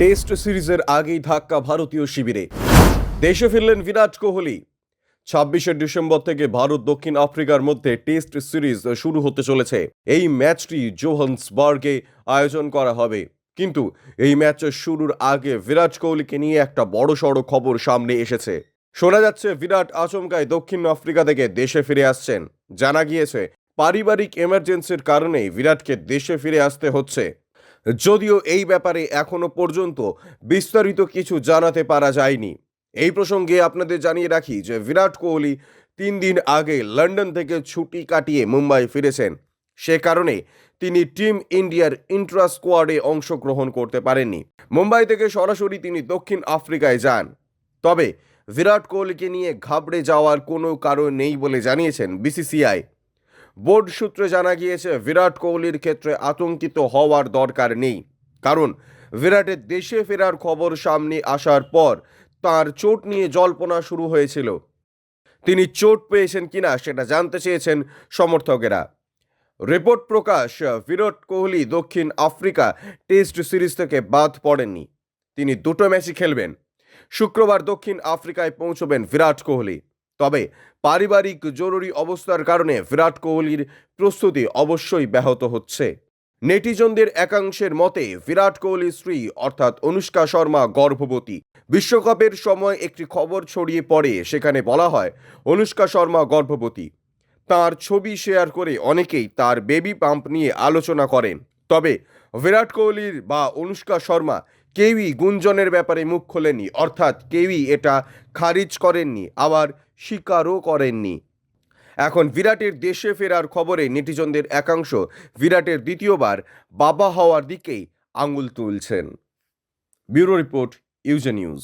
Test সিরিজের আগেই ধাক্কা ভারতীয় শিবিরে। দেশে ফিরলেন বিরাট কোহলি। ছাব্বিশে ডিসেম্বর থেকে ভারত দক্ষিণ আফ্রিকার মধ্যে টেস্ট সিরিজ শুরু হতে চলেছে। এই ম্যাচটি জোহান্সবার্গে আয়োজন করা হবে। কিন্তু এই ম্যাচ শুরুর আগে বিরাট কোহলিকে নিয়ে একটা বড় সড়ো খবর সামনে এসেছে। শোনা যাচ্ছে, বিরাট আচমকায় দক্ষিণ আফ্রিকা থেকে দেশে ফিরে আসছেন। জানা গিয়েছে, পারিবারিক এমার্জেন্সির কারণেই বিরাটকে দেশে ফিরে আসতে হচ্ছে। যদিও এই ব্যাপারে এখনও পর্যন্ত বিস্তারিত কিছু জানাতে পারা যায়নি। এই প্রসঙ্গে আপনাদের জানিয়ে রাখি যে বিরাট কোহলি তিন দিন আগে লন্ডন থেকে ছুটি কাটিয়ে মুম্বাই ফিরেছেন। সে কারণে তিনি টিম ইন্ডিয়ার ইন্ট্রা স্কোয়াডে অংশগ্রহণ করতে পারেননি। মুম্বাই থেকে সরাসরি তিনি দক্ষিণ আফ্রিকায় যান। তবে বিরাট কোহলিকে নিয়ে ঘাবড়ে যাওয়ার কোনো কারণ নেই বলে জানিয়েছেন বিসিসিআই। বোর্ড সূত্রে জানা গিয়েছে, বিরাট কোহলির ক্ষেত্রে আতঙ্কিত হওয়ার দরকার নেই। কারণ বিরাটের দেশে ফেরার খবর সামনে আসার পর তার চোট নিয়ে জল্পনা শুরু হয়েছিল। তিনি চোট পেয়েছেন কিনা সেটা জানতে চেয়েছেন সমর্থকেরা। রিপোর্ট প্রকাশ, বিরাট কোহলি দক্ষিণ আফ্রিকা টেস্ট সিরিজ থেকে বাদ পড়েননি। তিনি দুটো ম্যাচই খেলবেন। শুক্রবার দক্ষিণ আফ্রিকায় পৌঁছবেন বিরাট কোহলি। তবে পারিবারিক জরুরি অবস্থার কারণে বিরাট কোহলির প্রস্তুতি অবশ্যই ব্যাহত হচ্ছে। নেটিজনদের একাংশের মতে, বিরাট কোহলির স্ত্রী অর্থাৎ অনুষ্কা শর্মা গর্ভবতী। বিশ্বকাপের সময় একটি খবর ছড়িয়ে পড়ে, সেখানে বলা হয়, অনুষ্কা শর্মা গর্ভবতী। তার ছবি শেয়ার করে অনেকেই তার বেবি পাম্প নিয়ে আলোচনা করেন। তবে বিরাট কোহলির বা অনুষ্কা শর্মা কেউই গুঞ্জনের ব্যাপারে মুখ খোলেনি অর্থাৎ কেউই এটা খারিজ করেননি, আবার স্বীকারও করেননি। এখন বিরাটের দেশে ফেরার খবরে নেটিজনদের একাংশ বিরাটের দ্বিতীয়বার বাবা হওয়ার দিকেই আঙুল তুলছেন। ব্যুরো রিপোর্ট, ইউজে নিউজ।